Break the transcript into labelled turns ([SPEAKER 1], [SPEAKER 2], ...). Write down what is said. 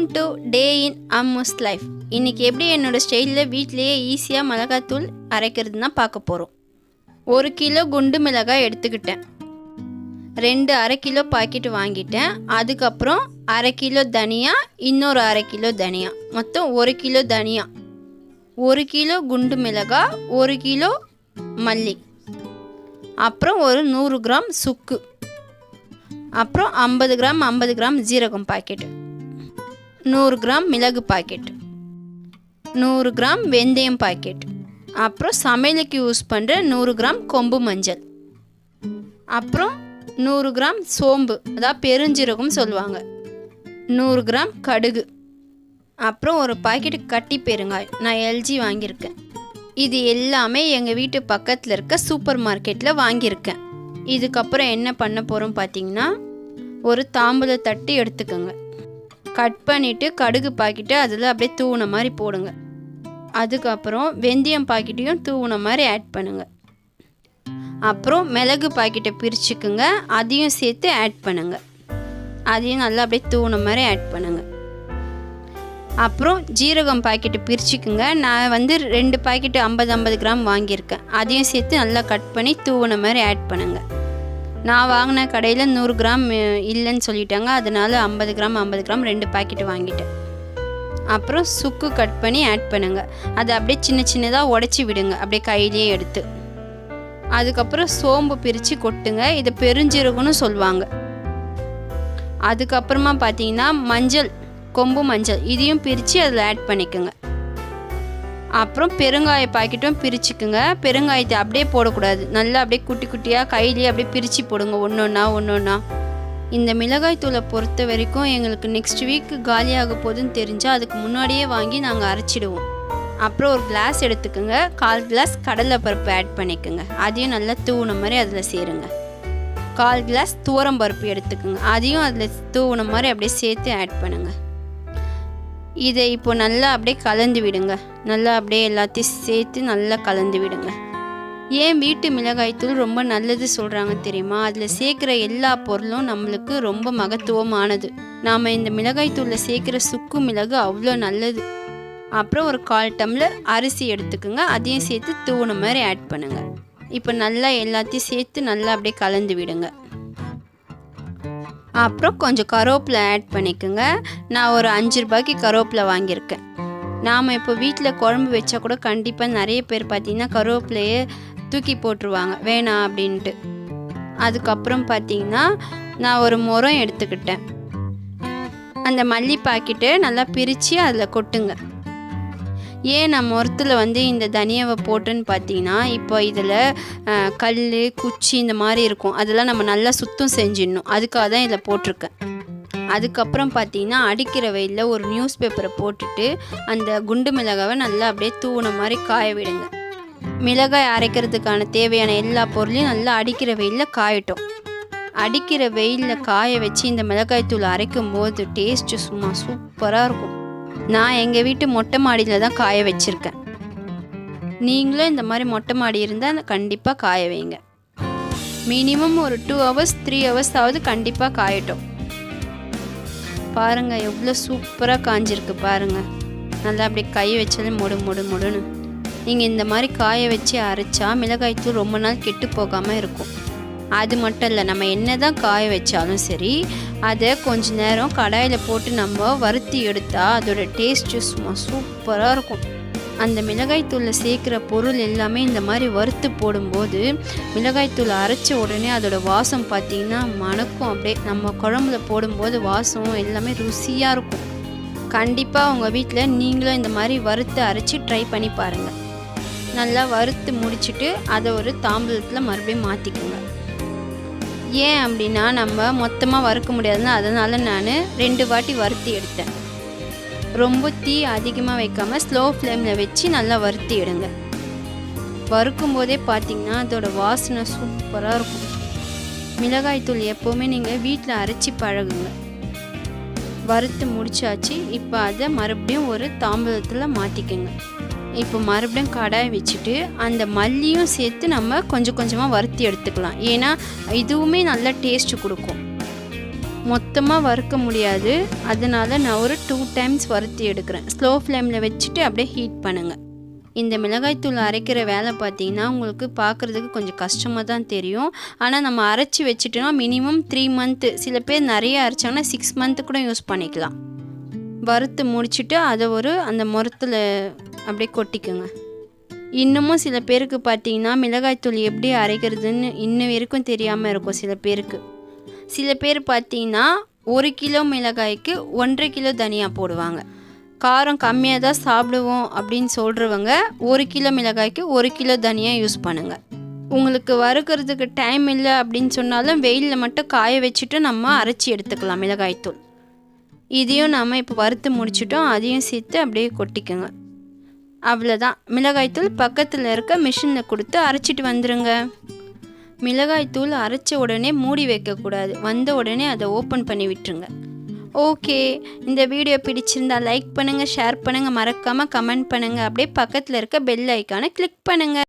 [SPEAKER 1] Welcome to day in Ammu's life இன்றைக்கி எப்படி என்னோடய ஸ்டைலில் வீட்டிலேயே ஈஸியாக மிளகாத்தூள் அரைக்கிறதுனா பார்க்க போகிறோம் ஒரு கிலோ குண்டு மிளகாய் எடுத்துக்கிட்டேன். ரெண்டு அரை கிலோ பாக்கெட் வாங்கிட்டேன். அதுக்கப்புறம் அரை கிலோ தனியா இன்னொரு அரை கிலோ தனியா. மொத்தம் ஒரு கிலோ தனியா. ஒரு கிலோ குண்டு மிளகாய் ஒரு கிலோ மல்லி. அப்புறம் ஒரு நூறு கிராம் சுக்கு. அப்புறம் ஐம்பது கிராம் ஐம்பது கிராம் ஜீரகம் பாக்கெட்டு நூறு கிராம் மிளகு பாக்கெட். நூறு கிராம் வெந்தயம் பாக்கெட். அப்புறம் சமையலுக்கு யூஸ் பண்ணுற நூறு கிராம் கொம்பு மஞ்சள். அப்புறம் நூறு கிராம் சோம்பு அதாவது பெருஞ்சீரகம் சொல்லுவாங்க. நூறு கிராம் கடுகு. அப்புறம் ஒரு பாக்கெட் கட்டி பெருங்காயம். நான் எல்ஜி வாங்கியிருக்கேன். இது எல்லாமே எங்கள் வீட்டு பக்கத்தில் இருக்க சூப்பர் மார்க்கெட்டில் வாங்கியிருக்கேன். இதுக்கப்புறம் என்ன பண்ண போகிறோம் பார்த்தீங்கன்னா ஒரு தாம்பூல தட்டு எடுத்துக்கோங்க. கட் பண்ணிவிட்டு கடுகு பாக்கெட்டு அதில் அப்படியே தூவின மாதிரி போடுங்க. அதுக்கப்புறம் வெந்தயம் பாக்கெட்டையும் தூவின மாதிரி ஆட் பண்ணுங்கள் அப்புறம் மிளகு பாக்கெட்டை பிரிச்சுக்குங்க. அதையும் சேர்த்து ஆட் பண்ணுங்க. அதையும் நல்லா அப்படியே தூவின மாதிரி ஆட் பண்ணுங்க. அப்புறம் ஜீரகம் பாக்கெட்டு பிரிச்சுக்குங்க. நான் வந்து ரெண்டு பாக்கெட்டு ஐம்பது ஐம்பது கிராம் வாங்கியிருக்கேன். அதையும் சேர்த்து நல்லா கட் பண்ணி தூவின மாதிரி ஆட் பண்ணுங்க. நான் வாங்கின கடையில் நூறு கிராம் இல்லைன்னு சொல்லிட்டாங்க. அதனால ஐம்பது கிராம் ஐம்பது கிராம் ரெண்டு பாக்கெட் வாங்கிட்டேன். அப்புறம் சுக்கு கட் பண்ணி ஆட் பண்ணுங்கள் அதை அப்படியே சின்ன சின்னதாக உடச்சி விடுங்க. அப்படியே கையிலேயே எடுத்து. அதுக்கப்புறம் சோம்பு பிரித்து கொட்டுங்க. இதை பெருஞ்சீரகம்னு சொல்லுவாங்க. அதுக்கப்புறமா பார்த்தீங்கன்னா மஞ்சள் கொம்பு மஞ்சள் இதையும் பிரித்து அதில் ஆட் பண்ணிக்கோங்க. அப்புறம் பெருங்காய பாக்கெட்டும் பிரிச்சுக்குங்க. பெருங்காயத்தை அப்படியே போடக்கூடாது. நல்லா அப்படியே குட்டி குட்டியாக கையிலேயே அப்படியே பிரித்து போடுங்க. ஒன்று ஒன்றா ஒன்று ஒன்றா இந்த மிளகாய் தூளை பொறுத்த வரைக்கும் எங்களுக்கு நெக்ஸ்ட் வீக் காலியாக போகுதுன்னு தெரிஞ்சால் அதுக்கு முன்னாடியே வாங்கி நாங்கள் அரைச்சிடுவோம். அப்புறம் ஒரு கிளாஸ் எடுத்துக்கோங்க. கால் கிளாஸ் கடலைப்பருப்பு ஆட் பண்ணிக்கோங்க. அதையும் நல்லா தூவுன மாதிரி அதில் சேருங்க. கால் கிளாஸ் துவரம் பருப்பு எடுத்துக்கோங்க. அதையும் அதில் தூவுன மாதிரி அப்படியே சேர்த்து ஆட் பண்ணுங்கள் இதை இப்போ நல்லா அப்படியே கலந்து விடுங்க. நல்லா அப்படியே எல்லாத்தையும் சேர்த்து நல்லா கலந்து விடுங்க. ஏன் வீட்டு மிளகாய்த்தூள் ரொம்ப நல்லது சொல்கிறாங்க தெரியுமா? அதில் சேர்க்குற எல்லா பொருளும் நம்மளுக்கு ரொம்ப மகத்துவமானது. நாம் இந்த மிளகாய்த்தூளில் சேர்க்குற சுக்கு மிளகு அவ்வளோ நல்லது. அப்புறம் ஒரு கால் டம்ளர் அரிசி எடுத்துக்கோங்க. அதையும் சேர்த்து தூணு மாதிரி ஆட் பண்ணுங்கள் இப்போ நல்லா எல்லாத்தையும் சேர்த்து நல்லா அப்படியே கலந்து விடுங்க. அப்புறம் கொஞ்சம் கருவேப்பிலை ஆட் பண்ணிக்கோங்க. நான் ஒரு அஞ்சு ரூபாய்க்கு கருவேப்பிலை வாங்கியிருக்கேன். நாம் இப்போ வீட்டில் குழம்பு வச்சா கூட கண்டிப்பாக நிறைய பேர் பார்த்திங்கன்னா கருவேப்பிலையே தூக்கி போட்டுருவாங்க. வேணாம் அப்படின்ட்டு. அதுக்கப்புறம் பார்த்தீங்கன்னா நான் ஒரு முறம் எடுத்துக்கிட்டேன். அந்த மல்லி பாக்கெட்டு நல்லா பிரித்து அதில் கொட்டுங்க. ஏன் நம்ம முரத்தில் வந்து இந்த தனியாவை போட்டேன்னு பார்த்தீங்கன்னா இப்போ இதில் கல் குச்சி இந்த மாதிரி இருக்கும். அதெல்லாம் நம்ம நல்லா சுத்தம் செஞ்சிடணும். அதுக்காக தான் இதில் போட்டிருக்கேன். அதுக்கப்புறம் பார்த்தீங்கன்னா அடிக்கிற வெயிலில் ஒரு நியூஸ் பேப்பரை போட்டுட்டு அந்த குண்டு மிளகாவை நல்லா அப்படியே தூண மாதிரி காய விடுங்க. மிளகாய் அரைக்கிறதுக்கான தேவையான எல்லா பொருளையும் நல்லா அடிக்கிற வெயிலில் காயட்டும். அடிக்கிற வெயிலில் காய வச்சு இந்த மிளகாய் தூள் அரைக்கும் போது டேஸ்ட்டு சும்மா சூப்பராக இருக்கும். நான் எங்கள் வீட்டு மொட்டை மாடியில் தான் காய வச்சுருக்கேன். நீங்களும் இந்த மாதிரி மொட்டை மாடி இருந்தால் கண்டிப்பாக காய வைங்க. மினிமம் ஒரு டூ ஹவர்ஸ் த்ரீ ஹவர்ஸ் ஆகுது கண்டிப்பாக காயட்டும். பாருங்கள் எவ்வளோ சூப்பராக காஞ்சிருக்கு பாருங்கள் நல்லா அப்படியே கை வச்சாலே மொடு மொடு மொடுன்னு. நீங்கள் இந்த மாதிரி காய வச்சு அரைச்சா மிளகாய்த்தூள் ரொம்ப நாள் கெட்டு போகாமல் இருக்கும். அது மட்டும் இல்லை நம்ம என்ன தான் காய வச்சாலும் சரி அதை கொஞ்ச நேரம் கடாயில் போட்டு நம்ம வறுத்தி எடுத்தால் அதோட டேஸ்ட்டு சும்மா சூப்பராக இருக்கும். அந்த மிளகாய்த்தூளில் சேர்க்குற பொருள் எல்லாமே இந்த மாதிரி வறுத்து போடும்போது மிளகாய்த்தூள் அரைச்ச உடனே அதோட வாசம் பார்த்திங்கன்னா மணக்கும். அப்படியே நம்ம குழம்புல போடும்போது வாசம் எல்லாமே ருசியாக இருக்கும். கண்டிப்பாக உங்கள் வீட்டில் நீங்களும் இந்த மாதிரி வறுத்து அரைச்சி ட்ரை பண்ணி பாருங்கள் நல்லா வறுத்து முடிச்சுட்டு அதை ஒரு தாம்பூலத்தில் மறுபடியும் மாற்றிக்கோங்க ஏன் அப்படின்னா நம்ம மொத்தமாக வறுக்க முடியாதுன்னு அதனால் நான் ரெண்டு வாட்டி வறுத்தி எடுத்தேன். ரொம்ப தீ அதிகமாக வைக்காமல் ஸ்லோ ஃப்ளேமில் வச்சு நல்லா வறுத்தி எடுங்க. வறுக்கும் போதே பார்த்தீங்கன்னா அதோடய வாசனை சூப்பராக இருக்கும். மிளகாய் தூள் எப்போவுமே நீங்கள் வீட்டில் அரைச்சி பழகுங்க. வறுத்து முடிச்சாச்சு. இப்போ அதை மறுபடியும் ஒரு தாம்பூலத்தில் மாற்றிக்கோங்க இப்போ மறுபடியும் கடாய் வச்சுட்டு அந்த மல்லியும் சேர்த்து நம்ம கொஞ்சம் கொஞ்சமாக வறுத்தி எடுத்துக்கலாம். ஏன்னா இதுவுமே நல்ல டேஸ்ட் கொடுக்கும். மொத்தமாக வறுக்க முடியாது. அதனால நான் ஒரு டூ டைம்ஸ் வறுத்தி எடுக்கிறேன். ஸ்லோ ஃப்ளேமில் வச்சுட்டு அப்படியே ஹீட் பண்ணுங்கள் இந்த மிளகாய்த்தூள் அரைக்கிற வேலை பார்த்தீங்கன்னா உங்களுக்கு பார்க்குறதுக்கு கொஞ்சம் கஷ்டமாக தான் தெரியும். ஆனால் நம்ம அரைச்சி வச்சுட்டோம்னா மினிமம் த்ரீ மந்த்து சில பேர் நிறைய அரைச்சாங்கன்னா சிக்ஸ் மந்த்து கூட யூஸ் பண்ணிக்கலாம். வறுத்து முடிச்சுட்டு அதை ஒரு அந்த முரத்தில் அப்படியே கொட்டிக்குங்க. இன்னமும் சில பேருக்கு பார்த்தீங்கன்னா மிளகாய்த்தூள் எப்படி அரைக்கிறதுன்னு இன்ன வரைக்கும் தெரியாமல் இருக்கும் சில பேருக்கு. சில பேர் பார்த்தீங்கன்னா ஒரு கிலோ மிளகாய்க்கு ஒன்றரை கிலோ தனியா போடுவாங்க. காரம் கம்மியாக தான் சாப்பிடுவோம் அப்படின்னு சொல்கிறவங்க ஒரு கிலோ மிளகாய்க்கு ஒரு கிலோ தனியாக யூஸ் பண்ணுங்கள் உங்களுக்கு வறுக்கிறதுக்கு டைம் இல்லை அப்படின்னு சொன்னாலும் வெயிலில் மட்டும் காய வச்சுட்டு நம்ம அரைச்சி எடுத்துக்கலாம் மிளகாய்த்தூள் இதையும் நம்ம இப்போ வறுத்து முடிச்சிட்டோம். அதையும் சேர்த்து அப்படியே கொட்டிக்கோங்க. அவ்வளோதான் மிளகாய்த்தூள் பக்கத்தில் இருக்க மிஷினில் கொடுத்து அரைச்சிட்டு வந்துடுங்க மிளகாய்த்தூள் அரைச்ச உடனே மூடி வைக்கக்கூடாது. வந்த உடனே அதை ஓப்பன் பண்ணி விட்டுருங்க. ஓகே இந்த வீடியோ பிடிச்சிருந்தா லைக் பண்ணுங்கள் ஷேர் பண்ணுங்கள் மறக்காமல் கமெண்ட் பண்ணுங்கள் அப்படியே பக்கத்தில் இருக்க பெல் ஐக்கானை கிளிக் பண்ணுங்கள்